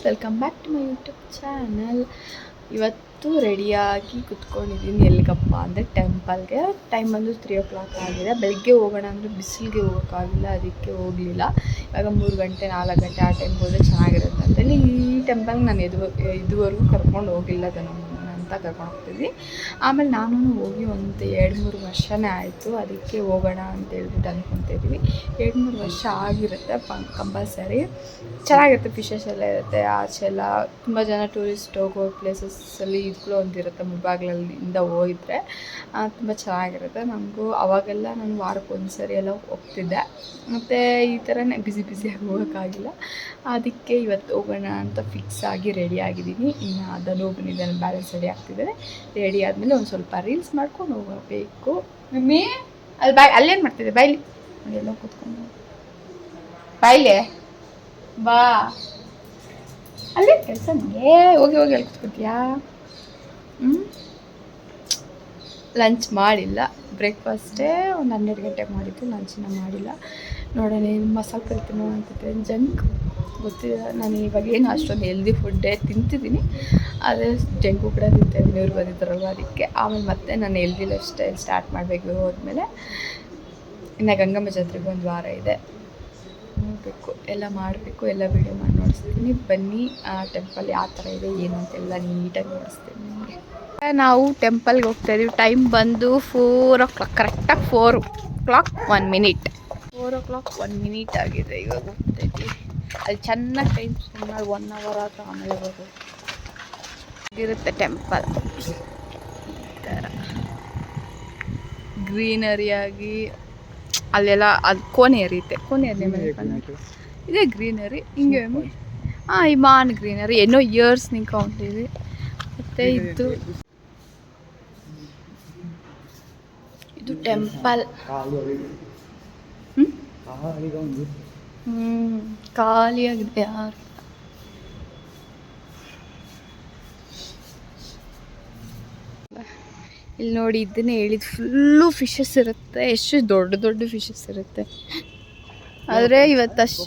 Guys welcome back to my YouTube channel ಇವತ್ತು ರೆಡಿಯಾಗಿ ಕುತ್ಕೊಂಡಿದ್ದೀನಿ ಎಲ್ಲಿಗಪ್ಪ ಅಂದರೆ ಟೆಂಪಲ್ಗೆ ಟೈಮ್ ಬಂದು ತ್ರೀ ಓ ಕ್ಲಾಕ್ ಆಗಿದೆ. ಬೆಳಗ್ಗೆ ಹೋಗೋಣ ಅಂದರೆ ಬಿಸಿಲಿಗೆ ಹೋಗೋಕ್ಕಾಗಿಲ್ಲ, ಅದಕ್ಕೆ ಹೋಗಲಿಲ್ಲ. ಇವಾಗ ಮೂರು ಗಂಟೆ, ನಾಲ್ಕು ಗಂಟೆ ಆ ಟೈಮ್ಗೆ ಹೋದರೆ ಚೆನ್ನಾಗಿರುತ್ತೆ ಅಂತೇಳಿ ಈ ಟೆಂಪಲ್ಗೆ ನಾನು ಇದು ಇದುವರೆಗೂ ಕರ್ಕೊಂಡು ಹೋಗಿಲ್ಲ ಅದನ್ನು. ಅಂತ ಕರ್ಕೊಂಡು ಹೋಗ್ತಿದ್ವಿ ಆಮೇಲೆ ನಾನು ಹೋಗಿ ಒಂದು ಎರಡು ಮೂರು ವರ್ಷನೇ ಆಯಿತು, ಅದಕ್ಕೆ ಹೋಗೋಣ ಅಂತ ಹೇಳ್ಬಿಟ್ಟು ಅಂದ್ಕೊತಿದ್ವಿ ಎರಡು ಮೂರು ವರ್ಷ ಆಗಿರುತ್ತೆ ಕಂಪಲ್ಸರಿ. ಚೆನ್ನಾಗಿರುತ್ತೆ, ಫಿಶಸ್ ಎಲ್ಲ ಇರುತ್ತೆ, ಆಚೆ ಎಲ್ಲ ತುಂಬ ಜನ ಟೂರಿಸ್ಟ್ ಹೋಗೋ ಪ್ಲೇಸಸ್ಸಲ್ಲಿ ಇದ್ಗಳು ಒಂದಿರುತ್ತೆ ಮುಳ್ಬಾಗ್ಲಲ್ಲಿಂದ ಹೋಗಿದ್ರೆ. ತುಂಬ ಚೆನ್ನಾಗಿರುತ್ತೆ. ನನಗೂ ಅವಾಗೆಲ್ಲ ನಾನು ವಾರಕ್ಕೆ ಒಂದು ಸರಿ ಎಲ್ಲ ಹೋಗ್ತಿದ್ದೆ. ಮತ್ತು ಈ ಥರನೇ ಬ್ಯುಸಿ ಬ್ಯುಸಿಯಾಗಿ ಹೋಗೋಕ್ಕಾಗಿಲ್ಲ. ಅದಕ್ಕೆ ಇವತ್ತು ಹೋಗೋಣ ಅಂತ ಫಿಕ್ಸ್ ಆಗಿ ರೆಡಿ ಆಗಿದ್ದೀನಿ. ಇನ್ನು ಅದನ್ನು ಒಬ್ಬನಿದ್ದಾನೆ ಬ್ಯಾಲೆನ್ಸ್ ರೆಡಿ ಆಗ್ತಿದ್ದಾರೆ ರೆಡಿ ಆದಮೇಲೆ ಒಂದು ಸ್ವಲ್ಪ ರೀಲ್ಸ್ ಮಾಡ್ಕೊಂಡು ಹೋಗಬೇಕು. ಮಮ್ಮಿ ಅಲ್ಲಿ ಬಾಯ್ ಅಲ್ಲೇನು ಮಾಡ್ತಿದ್ದೆ? ಬಾಯ್ಲಿ. ಎಲ್ಲೋ ಕೂತ್ಕೊಂಡು. ಬಾಯ್ಲೆ. ಬಾ. ಅಲ್ಲೇ ಕೆಲಸ ಏ ಹೋಗಿ ಹೋಗಿ ಅಲ್ಲಿ ಕೂತ್ಕೊತೀಯಾ ಹ್ಞೂ ಲಂಚ್ ಮಾಡಿಲ್ಲ. ಬ್ರೇಕ್ಫಾಸ್ಟೇ ಒಂದು ಹನ್ನೆರಡು ಗಂಟೆಗೆ ಮಾಡಿದ್ದು ಲಂಚನ್ನ ಮಾಡಿಲ್ಲ. ನೋಡೋಣ ಏನು ಮಸಾಲೆ ಕರಿ ಅಂತ ಜಂಕ್ ಗೊತ್ತಿಲ್ಲ. ನಾನು ಇವಾಗ ಏನು ಅಷ್ಟೊಂದು ಹೆಲ್ದಿ ಫುಡ್ಡೇ ತಿಂತಿದ್ದೀನಿ. ಅದೇ ಜಂಕು ಕೂಡ ತಿಂತಾಯಿದ್ದೀನಿ ಇವ್ರು ಬಂದಿದ್ದಾರಲ್ವ ಅದಕ್ಕೆ. ಆಮೇಲೆ ಮತ್ತೆ ನಾನು ಎಲ್ದಿ ಲೈಫ್ ಸ್ಟೈಲ್ ಸ್ಟಾರ್ಟ್ ಮಾಡಬೇಕು ಹೋದ್ಮೇಲೆ, ಇನ್ನು ಗಂಗಮ್ಮ ಜಾತ್ರೆಗೆ ಒಂದು ವಾರ ಇದೆ. ನೋಡಬೇಕು, ಎಲ್ಲ ಮಾಡಬೇಕು, ಎಲ್ಲ ವೀಡಿಯೋ ಮಾಡಿ ನೋಡಿಸ್ತೀನಿ. ಬನ್ನಿ, ಆ ಟೆಂಪಲ್ ಯಾವ ಥರ ಇದೆ, ಏನು ಅಂತೆಲ್ಲ ನೀಟಾಗಿ ನೋಡಿಸ್ತೀನಿ ನಿಮಗೆ. ನಾವು ಟೆಂಪಲ್ಗೆ ಹೋಗ್ತಾ ಇದೀವಿ. ಟೈಮ್ ಬಂದು ಫೋರ್ ಓ ಕ್ಲಾಕ್ ಕರೆಕ್ಟಾಗಿ four clock one minute four o'clock one minute ಆಗಿದೆ ಇವಾಗ ಹೋಗ್ತಾ ಅಲ್ಲಿ ಚೆನ್ನಾಗಿ ಟೈಮ್ ಮಾಡಿ ಒನ್ ಅವರ್ ಆದರೂ ಆಮೇಲೆ ಹೋಗೋದು ಇರುತ್ತೆ ಟೆಂಪಲ್ ಈ ಥರ ಗ್ರೀನರಿಯಾಗಿ ಅಲ್ಲೆಲ್ಲ ಅದು ಕೋಣೆ ಎರಿಯುತ್ತೆ ಕೋಣೆ. ಎರಿ ಮೇಲೆ ಇದೇ ಗ್ರೀನರಿ ಹಿಂಗೆ ಹಾಂ ಇಮಾನ್ ಮಾನ್ ಗ್ರೀನರಿ ಏನೋ ಇಯರ್ಸ್ ನಿಂತ್ಕೊಂಡಿವಿ ಮತ್ತು ಇದು ಇದು ಟೆಂಪಲ್ ಹ್ಞೂ ಖಾಲಿಯಾಗಿದೆ ಯಾರು? ಇಲ್ಲಿ ನೋಡಿ ಇದನ್ನೇ ಹೇಳಿದ್ದು ಫುಲ್ಲು ಫಿಶಸ್ ಇರುತ್ತೆ. ಎಷ್ಟು ದೊಡ್ಡ ದೊಡ್ಡ ಫಿಶಸ್ ಇರುತ್ತೆ. ಆದರೆ ಇವತ್ತು ಅಷ್ಟು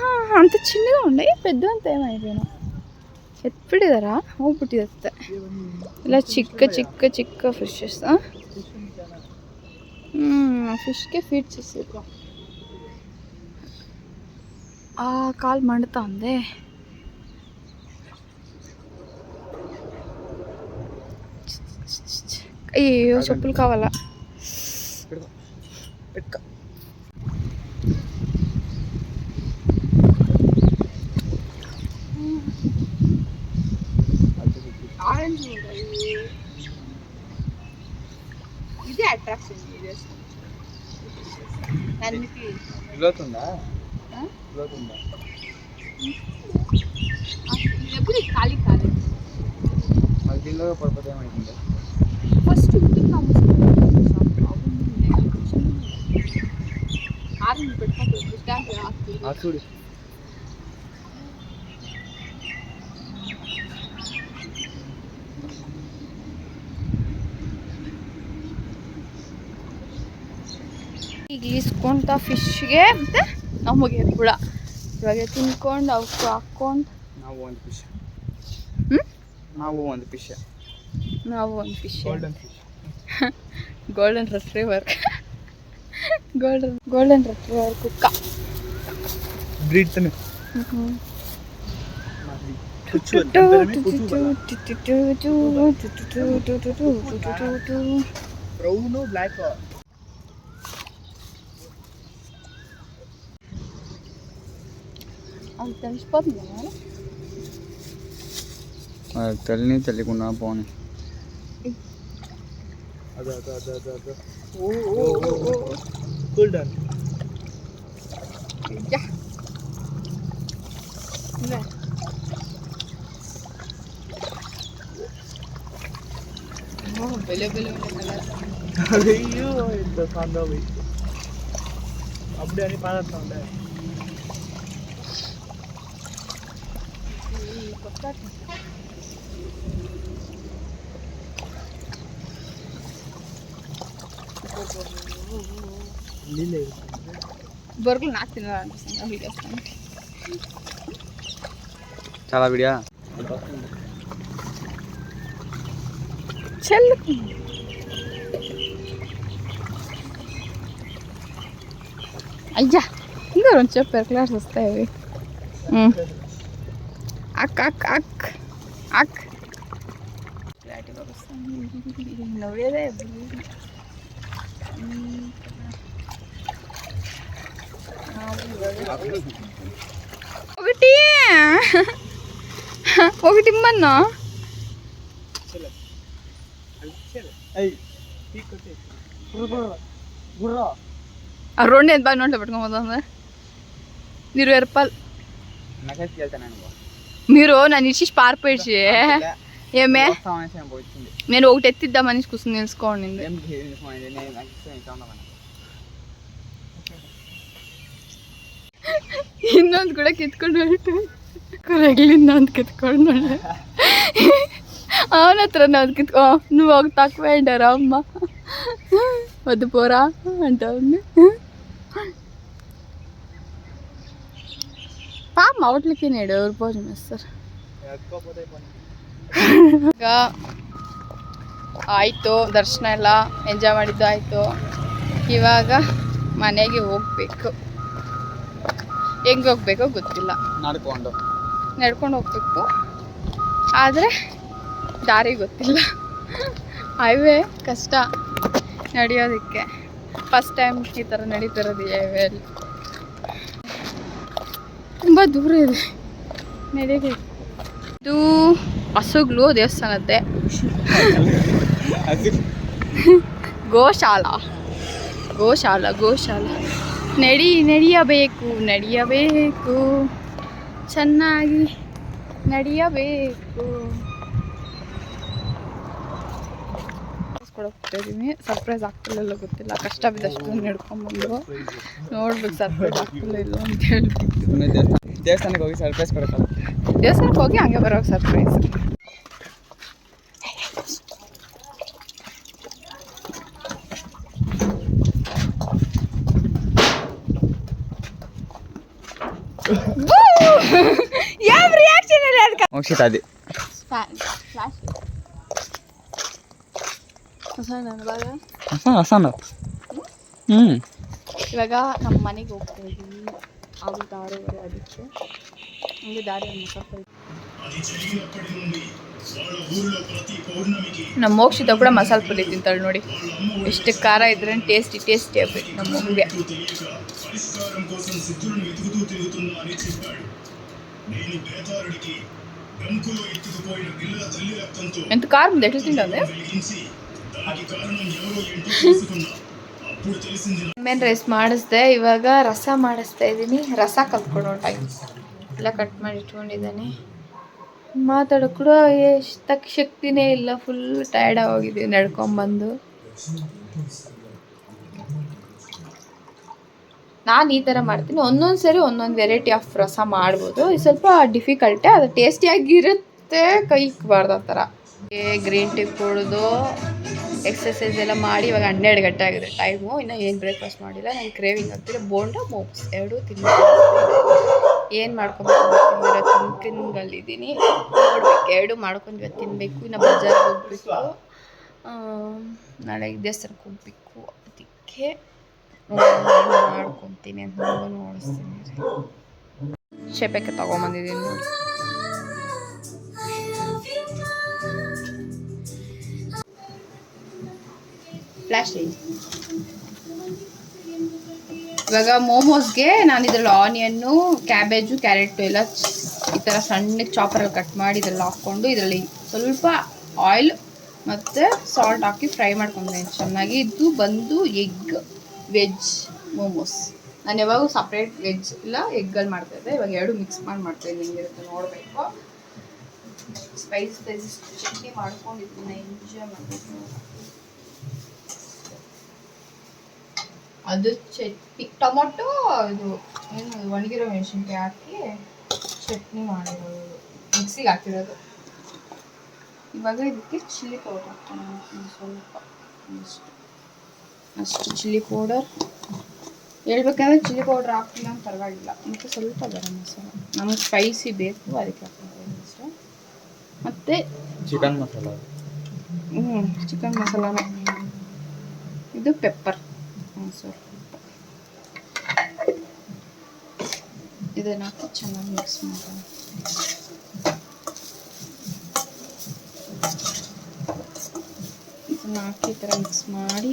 ಹಾಂ ಅಂತ ಚಿನ್ನದ ಉಂಡೆ, ಪೆದ್ದ ಅಂತ ಏನಾಯ್ತೇನೋ ಎತ್ಬಿಟ್ಟಿದಾರಾ? ಹೋಗ್ಬಿಟ್ಟಿರುತ್ತೆ. ಇಲ್ಲ ಚಿಕ್ಕ ಚಿಕ್ಕ ಚಿಕ್ಕ ಫಿಶಸ್ ಹ್ಞೂ ಫಿಶ್ಗೆ ಫೀಡ್ಸ್ ಸಿಕ್ಕ ಆ ಕಾಲ್ ಮಾಡ್ತಾ ಅಂದೆ. అయ్యో చెప్పులు కావాలా? ఇదే అట్రాక్షన్ దానికి ఇవ్వతుందా ఇవ్వతుందా ఎప్పుడు ఖాళీ కాలేదు. అది దీనిలో పడిపోతే ఏమైంది చూడు ಈಗ ಈಸ್ಕೊಂತ ಫಿಶ್ಗೆ ಮತ್ತೆ ನಮಗೆ ಕೂಡ ಇವಾಗ ತಿನ್ಕೊಂಡು ಅವಕ್ಕೆ ಹಾಕ್ಕೊಂಡು ನಾವು ಒಂದು ಫಿಶ್ ನಾವು ಒಂದು ಫಿಶ್ ನಾವು ಒಂದು fish golden retriever golden golden retriever కుక్క. బ్రీడ్ తను బ్రౌన్ బ్లాక్ అది తెలిసిపోతుంది తెలియని తెలియకుండా పోనీ. Ada, ada, ada, ada, ada. Oh, oh, oh, oh. oh. Golden. Ya. Nah. Oh, bele bele bele. Ayyo, இந்த சாண்டா வைத்து அப்படியே அனி பார்த்தா கொட்டாட்டி బొరుగులు నాకు తినాలనిపిస్తుంది వీడియోస్ చాలా విడియా? చెల్లు అయ్యా ఇంకా రెండు చెప్పారు క్లాస్ వస్తాయి అవి. అక్ అక్ అక్ అక్. నవ్వేదే ఒకటి ఒకటి ఇమ్మన్నా రెండు ఎంత బాగా నోట్లో పెట్టుకోబోతుంది మీరు ఎరపాలి మీరు నన్ను ఇచ్చి పారిపోయి ఏమే నేను ఒకటి ఎత్తిద్దామని కూర్చొని తెలుసుకోండి ಇನ್ನೊಂದು ಕೂಡ ಕಿತ್ಕೊಂಡು ಹೊರಟು ಇನ್ನೊಂದು ಕಿತ್ಕೊಂಡು ನೋಡಿ ಅವನ ಹತ್ರ ಒಂದು ಕಿತ್ಕೊ ನೀವು ಹೋಗಿ ತಕ್ಬೇಡಾರ ಅಮ್ಮ. ಅದು ಪೋರ ಅಂತ ಅವನು. ಪಾಪ ಅವಟ್ಲಿಕ್ಕೆ ಹೇಳಿ, ಅವ್ರ ಪೋಜ್ ಸರ್ ಈಗ ಆಯಿತು, ದರ್ಶನ ಎಲ್ಲ ಎಂಜಾಯ್ ಮಾಡಿದ್ದು ಆಯಿತು. ಇವಾಗ ಮನೆಗೆ ಹೋಗ್ಬೇಕು. ಹೆಂಗೆ ಹೋಗ್ಬೇಕೋ ಗೊತ್ತಿಲ್ಲ. ನಡ್ಕೊಂಡು. ನಡ್ಕೊಂಡು ಹೋಗ್ಬೇಕು. ಆದರೆ ದಾರಿ ಗೊತ್ತಿಲ್ಲ. ಹೈವೇ ಕಷ್ಟ ನಡೆಯೋದಕ್ಕೆ. ಫಸ್ಟ್ ಟೈಮ್ ಈ ಥರ ನಡೀತಿರೋದು ಹೈವೇಲಿ ತುಂಬ ದೂರ ಇದೆ. ನಡೀಬೇಕು ಇದು ಹಸುಗ್ಲು ದೇವಸ್ಥಾನದ್ದೆ. ಗೋಶಾಲ. ಗೋಶಾಲ ಗೋಶಾಲ. ನಡಿ ನಡೆಯಬೇಕು ನಡೆಯಬೇಕು. ಚೆನ್ನಾಗಿ ನಡೆಯಬೇಕು. ಇದೀನಿ ಸರ್ಪ್ರೈಸ್ ಆಗ್ತಿಲ್ಲ ಗೊತ್ತಿಲ್ಲ. ಕಷ್ಟ ಬಿದ್ದಷ್ಟು ನಡ್ಕೊಂಬಂದು ನೋಡ್ಬೇಕು ಸರ್ಪ್ರೈಸ್ ಆಗ್ತಿಲ್ಲ ಇಲ್ಲ ಅಂತ ಹೇಳ್ಬಿಟ್ಟು ದೇವಸ್ಥಾನಕ್ಕೆ ಹೋಗಿ ಸರ್ಪ್ರೈಸ್ ಕೊಡಕ್ಕಲ್ಲ ದೇವಸ್ಥಾನಕ್ಕೆ ಹೋಗಿ ಹಂಗೆ ಬರೋಕೆ ಸರ್ಪ್ರೈಸ್. ಯಾವ ರಿಯಾಕ್ಷನ್ ಇಲ್ಲ ಅದಕ್ಕೆ ಮುಗಿಸಿತ ಅದು. ಹೊಸ ಹೊಸನ ಹ್ಞೂ ಇವಾಗ ನಮ್ಮ ಮನೆಗೆ ಹೋಗ್ತಾ ಇದ್ದೀವಿ ಅವ್ರು ದಾರಿ ಅದಕ್ಕೆ ಹಂಗೆ ದಾರಿ ಮುಖ ನಮ್ಮ ಮೋಕ್ಷಿತ ಕೂಡ ಮಸಾಲೆ ಪುರಿ ತಿಂತಾಳೆ ನೋಡಿ ಎಷ್ಟು ಖಾರ ಇದ್ರೆ ಟೇಸ್ಟಿ ಟೇಸ್ಟಿ ಆಗ್ಬೇಕು ನಮ್ಮ ಮಗುಗೆ పరిష్కారం కోసం సిద్ధులను వెతుకుతూ తిరుగుతున్నా అని చెప్పాడు నేను బేతారుడికి గంకులో ఎత్తుకుపోయిన పిల్లల తల్లి రక్తంతో ఎంత కారం ఉంది ఎట్లా తింటుంది వెలిగించి దానికి కారణం ఎవరో ఏంటో తెలుసుకున్నా అప్పుడు తెలిసింది ಮೇನ್ ರೈಸ್ ಮಾಡಿಸ್ದೆ ಇವಾಗ ರಸ ಮಾಡಿಸ್ತಾ ಇದ್ದೀನಿ ರಸ ಕಲ್ತ್ಕೊಡೋ ಟೈಮ್ ಎಲ್ಲ ಕಟ್ ಮಾಡಿ ಇಟ್ಕೊಂಡಿದ್ದಾನೆ ಮಾತಾಡೋ ಕೂಡ ಎಷ್ಟಕ್ಕೆ ಶಕ್ತಿನೇ ಇಲ್ಲ. ಫುಲ್ ಟಯರ್ಡ್ ಆಗೋಗಿದ್ದೀವಿ ನಡ್ಕೊಂಬಂದು. ನಾನು ಈ ಥರ ಮಾಡ್ತೀನಿ. ಒಂದೊಂದು ಸರಿ ಒಂದೊಂದು ವೆರೈಟಿ ಆಫ್ ರಸ ಮಾಡ್ಬೋದು. ಇದು ಸ್ವಲ್ಪ ಡಿಫಿಕಲ್ಟೇ ಅದು ಟೇಸ್ಟಿಯಾಗಿರುತ್ತೆ ಕೈ ಇಕ್ಬಾರ್ದು ಆ ಥರ ಗ್ರೀನ್ ಟೀ ಕುಡಿದು ಎಕ್ಸಸೈಸ್ ಎಲ್ಲ ಮಾಡಿ ಇವಾಗ ಹನ್ನೆರಡು ಗಂಟೆ ಆಗಿದೆ. ಟೈಮು ಇನ್ನೂ ಏನು ಬ್ರೇಕ್ಫಾಸ್ಟ್ ಮಾಡಿಲ್ಲ. ನಂಗೆ ಕ್ರೇವಿಂಗ್ ಆಗ್ತಿಲ್ಲ ಬೋಂಡ ಮೋಕ್ಸ್ ಎರಡೂ ತಿನ್ಬೇಕು. ಏನು ಮಾಡ್ಕೊಬೇಕು ತಿಂಗಳಿದ್ದೀನಿ ನೋಡ್ಬೇಕು, ಎರಡು ಮಾಡ್ಕೊಂಡು ತಿನ್ನಬೇಕು ಇನ್ನು ಬಜಾರ್ಗೆ ಹೋಗ್ಬೇಕು ನಾಳೆ ದೇವಸ್ಥಾನಕ್ಕೆ ಹೋಗ್ಬೇಕು ಅದಕ್ಕೆ ಮಾಡ್ಕೊತೀನಿ ಅಂತ ನೋಡಿಸ್ತೀನಿ ಶೆಪೆಕ್ಕೆ ತೊಗೊಂಬಂದಿದ್ದೀನಿ ನೋಡಿ. ಲೈಟ್ ಇವಾಗ ಮೋಮೋಸ್ಗೆ ನಾನು ಇದರಲ್ಲಿ ಆನಿಯನ್ನು, ಕ್ಯಾಬೇಜು, ಕ್ಯಾರೆಟು ಎಲ್ಲ ಈ ಥರ ಸಣ್ಣಗೆ ಚಾಪರಲ್ಲಿ ಕಟ್ ಮಾಡಿ ಇದರಲ್ಲಿ ಹಾಕ್ಕೊಂಡು ಇದರಲ್ಲಿ ಸ್ವಲ್ಪ ಆಯಿಲ್ ಮತ್ತು ಸಾಲ್ಟ್ ಹಾಕಿ ಫ್ರೈ ಮಾಡ್ಕೊಂಡೆ. ಚೆನ್ನಾಗಿ ಇದು ಬಂದು ಎಗ್, ವೆಜ್, ಮೋಮೋಸ್. ನಾನು ಯಾವಾಗೂ ಸಪ್ರೇಟ್ ವೆಜ್ ಇಲ್ಲ ಎಗ್ಗಲ್ಲಿ ಮಾಡ್ತಾಯಿದ್ದೆ ಇವಾಗ ಎರಡು ಮಿಕ್ಸ್ ಮಾಡಿ ಮಾಡ್ತಾಯಿದ್ದೀನಿ ಹೆಂಗಿರುತ್ತೆ ನೋಡಬೇಕು. ಸ್ಪೈಸ್ ಸ್ಪೈಸ್ ಚಟ್ನಿ ಮಾಡ್ಕೊಂಡಿದ್ದೀನಿ ಎಂಜಾಯ್ ಮಾಡಬೇಕು ಅದು ಚಟ್ನಿ ಟೊಮೊಟೊ ಇದು ಏನು ಒಣಗಿರೋ ಮೆಣಸಿನ್ಕಾಯಿ ಹಾಕಿ ಚಟ್ನಿ ಮಾಡಿರೋದು. ಮಿಕ್ಸಿಗೆ ಹಾಕಿರೋದು. ಇವಾಗ ಇದಕ್ಕೆ ಚಿಲ್ಲಿ ಪೌಡರ್ ಹಾಕ್ತೀನಿ ಸ್ವಲ್ಪ. ಇಷ್ಟು ಅಷ್ಟು ಚಿಲ್ಲಿ ಪೌಡರ್. ಹೇಳ್ಬೇಕಂದ್ರೆ ಚಿಲ್ಲಿ ಪೌಡರ್ ಹಾಕಿಲ್ಲ ಅಂತ ಪರವಾಗಿಲ್ಲ. ಮತ್ತು ಸ್ವಲ್ಪ ಗರಂ ಮಸಾಲ. ನಮಗೆ ಸ್ಪೈಸಿ ಬೇಕು ಅದಕ್ಕೆ ಹಾಕ್ತೀನಿ ಅಷ್ಟೇ. ಮತ್ತು ಚಿಕನ್ ಮಸಾಲ. ಹ್ಞೂ ಚಿಕನ್ ಮಸಾಲಾನೇ. ಇದು ಪೆಪ್ಪರ್ ಸ್ವಲ್ಪ ಇದನ್ನು ಹಾಕಿ ಚೆನ್ನಾಗಿ ಮಿಕ್ಸ್ ಮಾಡೋಣ ಇದನ್ನ ಹಾಕಿ ಥರ ಮಿಕ್ಸ್ ಮಾಡಿ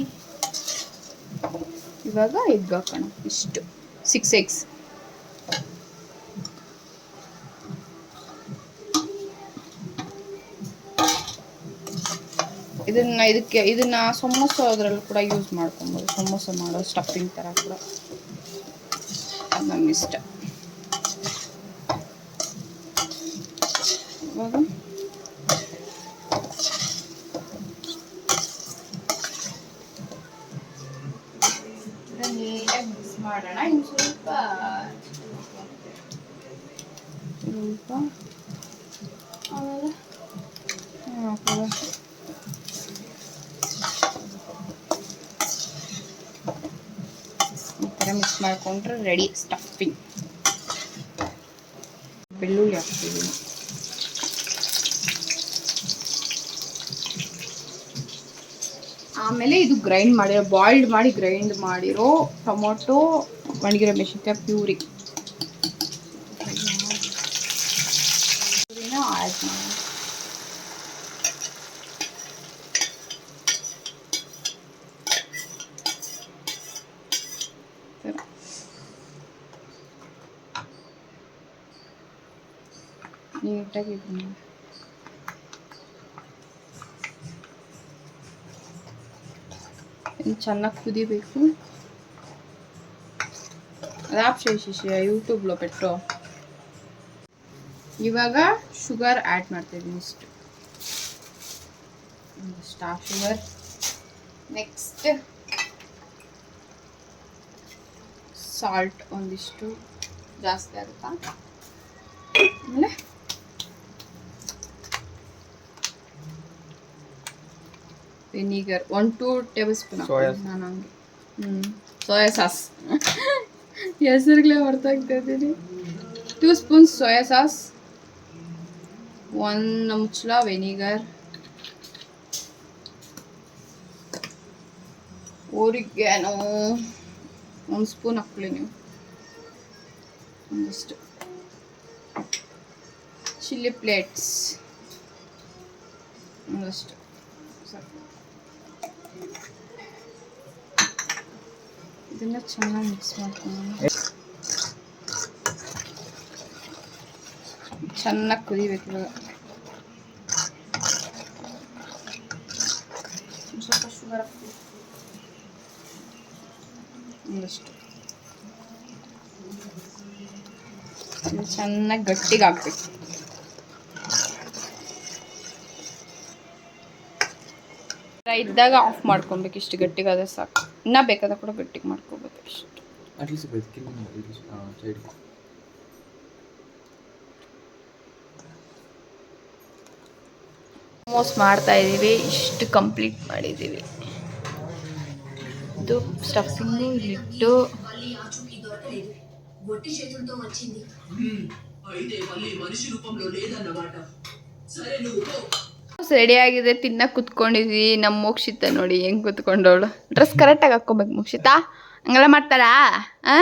ಇವಾಗ ಎಗ್ ಹಾಕೋಣ ಇಷ್ಟು ಸಿಕ್ಸ್ ಎಗ್ಸ್ ಇದನ್ನ ಇದಕ್ಕೆ ಇದನ್ನ ಸಮೋಸ ಅದರಲ್ಲಿ ಕೂಡ ಯೂಸ್ ಮಾಡ್ಕೊಬೋದು. ಸಮೋಸ ಮಾಡೋ ಸ್ಟಫಿಂಗ್ ಥರ ಕೂಡ. ಅದು ನಮ್ಗೆ ಇಷ್ಟ. ಇವಾಗ? ಇದನ್ನ ನೀಟಾಗಿ ಮಿಕ್ಸ್ ಮಾಡೋಣ ಇನ್ನು ಸ್ವಲ್ಪ. ಸ್ವಲ್ಪ? ಆಮೇಲೆ? ಹಾಕೋದು ಈ ಥರ ಮಿಕ್ಸ್ ಮಾಡಿಕೊಂಡ್ರೆ ರೆಡಿ ಸ್ಟಫಿಂಗ್ ಬೆಳ್ಳುಳ್ಳಿ ಹಾಕ್ತೀವಿ. ಆಮೇಲೆ ಇದು ಗ್ರೈಂಡ್ ಮಾಡಿರೋ ಬಾಯ್ಲ್ಡ್ ಮಾಡಿ ಗ್ರೈಂಡ್ ಮಾಡಿರೋ ಟೊಮೊಟೊ ಒಣಗಿರೋ ಮೆಣಸಿನ್ಕಾಯಿ, ಪ್ಯೂರಿ ಪ್ಯೂರಿನ ಆ್ಯಡ್ ಮಾಡಿ ಸರಿ. ನೀಟಾಗಿ ಇದನ್ನ ಇದು ಚೆನ್ನಾಗಿ ಕುದಿಬೇಕು ర్యాప్ చేసేసి యూట్యూబ్లో పెట్టు ಇವಾಗ ಶುಗರ್ ಆ್ಯಡ್ ಮಾಡ್ತಿದ್ದೀನಿ ಇಷ್ಟು ಸ್ಟಾರ್ ಶುಗರ್ ನೆಕ್ಸ್ಟ್ ಸಾಲ್ಟ್ ಒಂದಿಷ್ಟು ಜಾಸ್ತಿ ಆಗುತ್ತಾ vinegar one two tablespoon ನಾನು ಹಂಗೆ ಹ್ಞೂ ಸೋಯಾ ಸಾಸ್ ಹೆಸರುಗಳೇ ಹೊರ್ತಾಗ್ತಾ ಇದ್ದೀನಿ. ಟೂ ಸ್ಪೂನ್ಸ್ ಸೋಯಾ ಸಾಸ್ ಒಂದು ಮುಚ್ಚಳ ವೆನಿಗರ್ ನಾವು ಒಂದು ಸ್ಪೂನ್ ಹಾಕ್ಕೊಳ್ಳಿ ನೀವು. ಒಂದಿಷ್ಟು. ಚಿಲ್ಲಿ ಪ್ಲೇಟ್ಸ್ ಒಂದಷ್ಟು. ಸಾಕು. ಇದನ್ನ ಚೆನ್ನಾಗಿ ಮಿಕ್ಸ್ ಮಾಡ್ಕೊಂಡು ಚೆನ್ನಾಗಿ ಕುದಿಬೇಕು ಇವಾಗ ಒಂದ್ ಸ್ವಲ್ಪ ಶುಗರ್ ಹಾಕ್ತೀವಿ ಒಂದಷ್ಟು ಇದು ಚೆನ್ನಾಗಿ ಗಟ್ಟಿಗೆ ಹಾಕ್ಬೇಕು ಇದ್ದಾಗ ಆಫ್ ಮಾಡ್ಕೊಬೇಕು. ಇಷ್ಟು ಗಟ್ಟಿಗಾದ್ರೆ ಸಾಕು. ಇನ್ನೂ ಬೇಕಾದ್ರೆ ಕೂಡ ಗಟ್ಟಿಗೆ ಮಾಡ್ಕೋಬೇಕು ಇಷ್ಟು ಮೋಸ್ಟ್ ಮಾಡ್ತಾ ಇದ್ದೀವಿ ಇಷ್ಟು ಕಂಪ್ಲೀಟ್ ಮಾಡಿದ್ದೀವಿ ಇದು ಸ್ಟಫಿಂಗು ಇಟ್ಟು ರೆಡಿ ಆಗಿದೆ ತಿನ್ನ ಕುತ್ಕೊಂಡಿದ್ವಿ. ನಮ್ಮ ಮೋಕ್ಷಿತ ನೋಡಿ ಹೆಂಗ್ ಕುತ್ಕೊಂಡವಳು. ಡ್ರೆಸ್ ಕರೆಕ್ಟಾಗಿ ಹಾಕ್ಕೊಬೇಕು ಮೋಕ್ಷಿತ. ಹಂಗೆಲ್ಲ ಮಾಡ್ತಾರಾ? ಆ?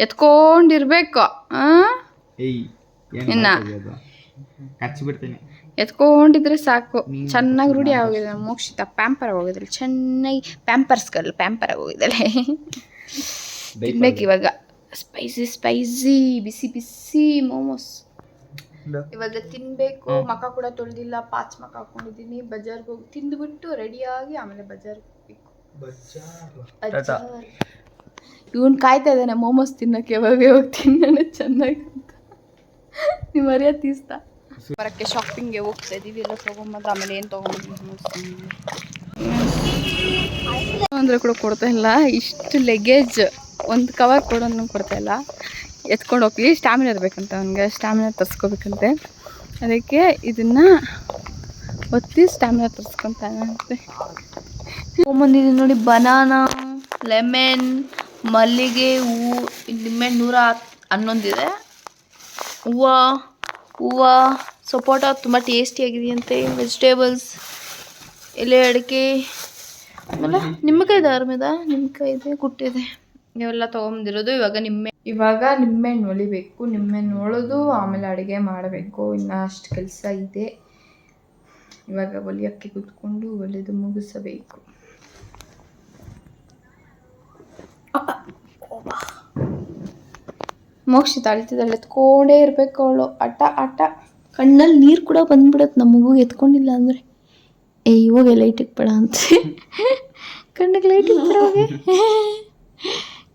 ಎತ್ಕೊಂಡಿರ್ಬೇಕು. ಇನ್ನ? ಎತ್ಕೊಂಡಿದ್ರೆ ಸಾಕು. ಚೆನ್ನಾಗಿ ರೂಢಿ ಆಗೋಗಿದೆ ಮೋಕ್ಷಿತ. ಪ್ಯಾಂಪರ್ ಆಗೋಗಿದ್ರಲ್ಲಿ ಚೆನ್ನಾಗಿ ಪ್ಯಾಂಪರ್ಸ್ಗಲ್ಲ ಪ್ಯಾಂಪರ್ ಆಗೋಗಿದ್ದಾಳೆ ತಿನ್ಬೇಕು ಇವಾಗ. ಸ್ಪೈಸಿ ಸ್ಪೈಸಿ ಬಿಸಿ ಬಿಸಿ ಮೋಮೋಸ್ ಇವಾಗ ತಿನ್ಬೇಕು ಮಕ ಕೂಡ ತೊಳೆದಿಲ್ಲ ಪಾಚ್ ಮಕ ಹಾಕೊಂಡಿದ್ದೀನಿ ಬಜಾರ್ಗೆ ಹೋಗಿ ತಿಂದ್ಬಿಟ್ಟು ರೆಡಿಯಾಗಿ ಆಮೇಲೆ ಬಜಾರ್ಗೆ ಹೋಗ್ಬೇಕು. ಬಜಾರ್. ಇವನ್ ಕಾಯ್ತಾ ಇದ್ದಾನೆ ಮೋಮೋಸ್ ತಿನ್ನಕ್ಕೆ ಯಾವಾಗ ಯಾವಾಗ ತಿನ್ನೋಣ ಚೆನ್ನಾಗಿ ಅಂತ. ನೀವು ಮರ್ಯಾದ ತೀಸ್ತಾ ಬರಕ್ಕೆ ಶಾಪಿಂಗ್ಗೆ ಹೋಗ್ತಾ ಇದೀವಿ ಎಲ್ಲ ತೊಗೊಂಬಂದು ಆಮೇಲೆ ಏನು ತೊಗೊಂಬಂದು ಅಂದರೆ ಕೂಡ ಕೊಡ್ತಾ ಇಲ್ಲ ಇಷ್ಟು ಲೆಗೇಜ್ ಒಂದು ಕವರ್ ಕೊಡೋನು ಕೊಡ್ತಾ ಇಲ್ಲ. ಎತ್ಕೊಂಡು ಹೋಗ್ಲಿ ಸ್ಟ್ಯಾಮಿನ ಇರಬೇಕಂತ ಅವನಿಗೆ ಸ್ಟ್ಯಾಮಿನ ತರಿಸ್ಕೋಬೇಕಂತೆ. ಅದಕ್ಕೆ ಇದನ್ನು ಒತ್ತಿ ಸ್ಟ್ಯಾಮಿನ ತರಿಸ್ಕೊತಾನಂತೆ ತೊಗೊಂಬಂದಿದ್ದೀನಿ ನೋಡಿ ಬನಾನಾ ಲೆಮನ್ ಮಲ್ಲಿಗೆ ಹೂವು ಲಿಮೆ ನೂರ ಹನ್ನೊಂದಿದೆ. ಹೂವು ಹೂವು, ಸಪೋಟ ತುಂಬ ಟೇಸ್ಟಿಯಾಗಿದೆಯಂತೆ ವೆಜಿಟೇಬಲ್ಸ್ ಎಲೆ ಅಡಿಕೆ. ಆಮೇಲೆ ನಿಮ್ಮಕಾಯಿ ಅರ್ಮಿದ ನಿಮ್ಮಕಾಯಿ ಇದೆ ಗುಟ್ಟಿದೆ. ಇವೆಲ್ಲ ತೊಗೊಂಬಂದಿರೋದು ಇವಾಗ ನಿಮ್ಮೆ ಇವಾಗ ನಿಂಬೆಹಣ್ಣು ಒಲಿಬೇಕು ನಿಂಬೆಹಣ್ಣು ಒಳೆದು ಆಮೇಲೆ ಅಡುಗೆ ಮಾಡಬೇಕು. ಇನ್ನು ಅಷ್ಟು ಕೆಲಸ ಇದೆ. ಇವಾಗ ಒಲಿಯೋಕ್ಕೆ ಕುತ್ಕೊಂಡು ಒಲೆದು ಮುಗಿಸಬೇಕು. ಮೋಕ್ಷಿ ತಾಳಿತಿದ್ದಾಳೆ ಎತ್ಕೊಂಡೇ ಇರಬೇಕು ಅವಳು. ಆಟ ಆಟ ಕಣ್ಣಲ್ಲಿ ನೀರು ಕೂಡ ಬಂದ್ಬಿಡುತ್ತೆ ನಮ್ಮ ಮಗುಗೆ ಎತ್ಕೊಂಡಿಲ್ಲ ಅಂದರೆ. ಏ ಇವಾಗ ಲೈಟ್ ಇಕ್ಬೇಡ ಅಂತ. ಕಣ್ಣಿಗೆ ಲೈಟ್ ಇಕ್ಬಿಡ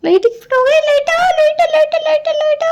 ಹೋಗಿ ಲೈಟ್ ಇಕ್ಬಿಡ ಹೋಗಿ light light light light light